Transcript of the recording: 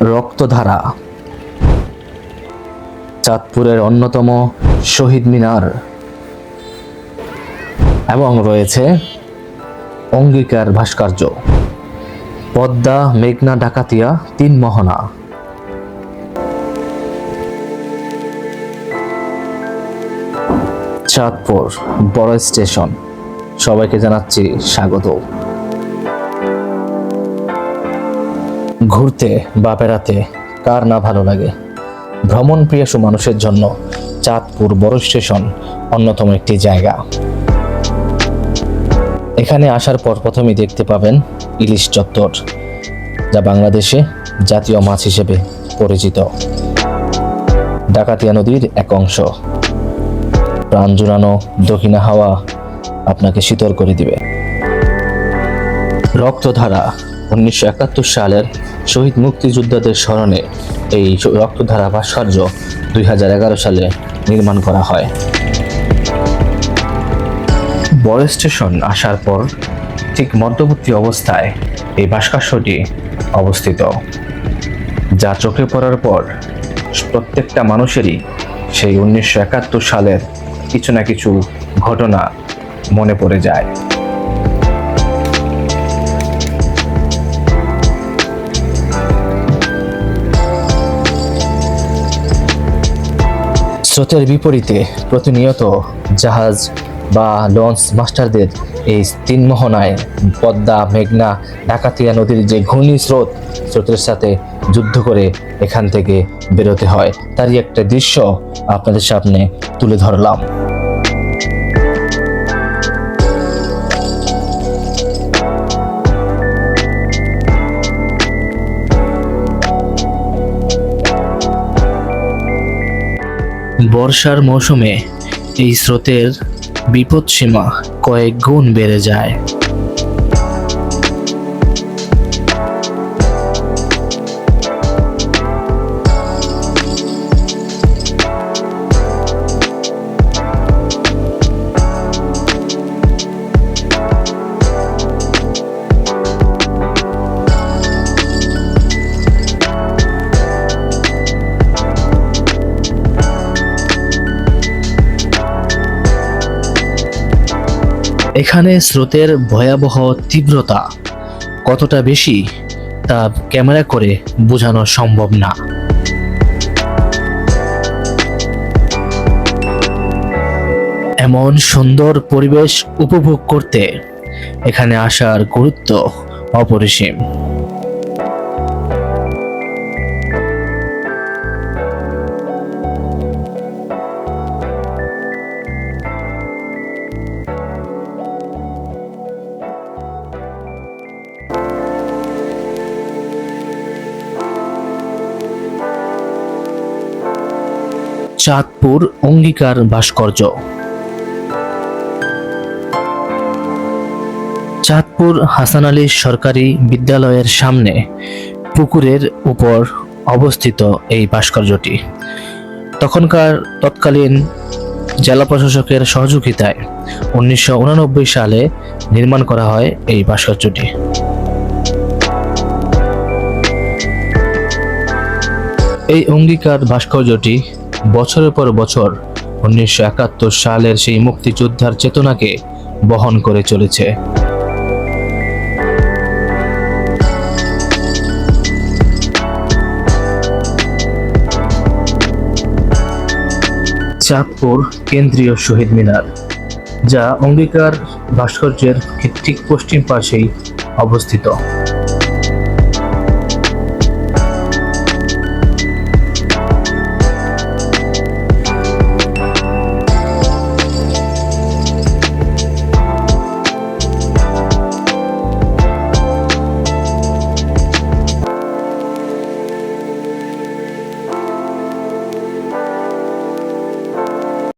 রক্তধারা। চাঁদপুরের অন্যতম শহীদ মিনার। এবং রয়েছে অঙ্গিকার ভাস্কর্য। পদ্মা, মেঘনা, ডাকাতিয়া, তিন মোহনা। চাঁদপুর বড় স্টেশন। সবাইকে জানাচ্ছি স্বাগত। ঘুরতে বা বেড়াতে কার না ভালো লাগে? ভ্রমণ প্রিয়াসু মানুষের জন্য চাঁদপুর বড় স্টেশন অন্যতম একটি জায়গা। এখানে আসার পর প্রথমেই দেখতে পাবেন ইলিশ চত্বর, যা বাংলাদেশে জাতীয় মাছ হিসেবে পরিচিত। ডাকাতিয়া নদীর এক অংশ। প্রাণ জুড়ানো দক্ষিণা হাওয়া আপনাকে শীতল করে দিবে। রক্তধারা উনিশশো একাত্তর সালের শহীদ মুক্তিযোদ্ধাদের স্মরণে এই রক্তধারা ভাস্কর্য দুই হাজার এগারো সালে নির্মাণ করা হয়। বড় স্টেশন আসার পর ঠিক মধ্যবর্তী অবস্থায় এই ভাস্কর্যটি অবস্থিত। যা চোখে পড়ার পর প্রত্যেকটা মানুষেরই সেই উনিশশো একাত্তর সালের কিছু না কিছু ঘটনা মনে পড়ে যায়। স্রোতের বিপরীতে প্রতিনিয়ত জাহাজ বা লঞ্চ মাস্টারদের এই তিন মোহনায় পদ্মা, মেঘনা ডাকাতিয়া নদীর যে ঘূর্ণি স্রোত স্রোতের সাথে যুদ্ধ করে এখান থেকে বেরোতে হয়। তারই একটা দৃশ্য আপনাদের সামনে তুলে ধরলাম। বর্ষার মৌসুমে এই স্রোতের বিপদসীমা কয়েক গুণ বেড়ে যায়। এখানে স্রোতের ভয়াবহ তীব্রতা কতটা বেশি তা ক্যামেরা করে বোঝানো সম্ভব না। এমন সুন্দর পরিবেশ উপভোগ করতে এখানে আসার গুরুত্ব অপরিসীম। চাঁদপুর অঙ্গীকার ভাস্কর্য। চাঁদপুর হাসান আলী সরকারি বিদ্যালয়ের সামনে পুকুরের উপর অবস্থিত এই ভাস্কর্যটি। তখনকার তৎকালীন জেলা প্রশাসকের সহযোগিতায় উনিশশো সালে নির্মাণ করা হয় এই ভাস্কর্যটি। এই অঙ্গীকার ভাস্কর্যটি বছরের পর বছর উনিশশো একাত্তর সালের সেই মুক্তিযোদ্ধার চেতনাকে বহন করে চলেছে। চাঁদপুর কেন্দ্রীয় শহীদ মিনার, যা অঙ্গীকার ভাস্কর্যের ঠিক পশ্চিম পাশেই অবস্থিত।